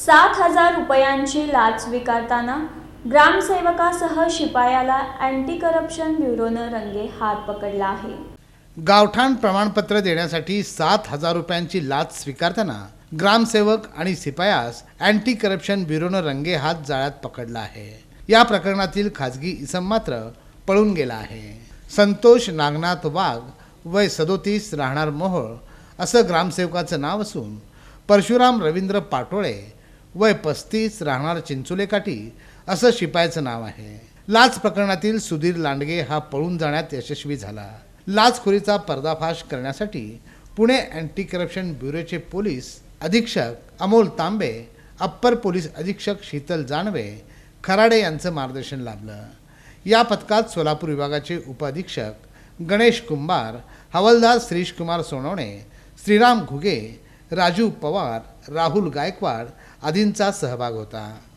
सात हजार रुपयांची लाच स्वीकारताना ग्रामसेवकासह शिपायाला अँटी करप्शन ब्युरोनं रंगे हात पकडला आहे. गावठाण प्रमाणपत्र देण्यासाठी सात हजार रुपयांची लाच स्वीकारताना ग्रामसेवक आणि सिपायास अँटी करप्शन ब्युरोनं रंगे हात जाळ्यात पकडला आहे. या प्रकरणातील खाजगी इसम मात्र पळून गेला आहे. संतोष नागनाथ वाघ वय सदोतीस राहणार मोहोळ असं ग्रामसेवकाचं नाव असून परशुराम रवींद्र पाटोळे वय पस्तीस राहणार चिंचुलेकाठी असं शिपायाचं नाव आहे. लाच प्रकरणातील सुधीर लांडगे हा पळून जाण्यात यशस्वी झाला. लाचखोरीचा पर्दाफाश करण्यासाठी पुणे अँटी करप्शन ब्युरोचे पोलीस अधीक्षक अमोल तांबे अप्पर पोलीस अधीक्षक शीतल जानवे खराडे यांचं मार्गदर्शन लाभलं. या पथकात सोलापूर विभागाचे उपअधीक्षक गणेश कुंभार हवालदार श्रीशकुमार सोनवणे श्रीराम घुगे राजू पवार राहुल गायकवाड आदींचा सहभाग होता.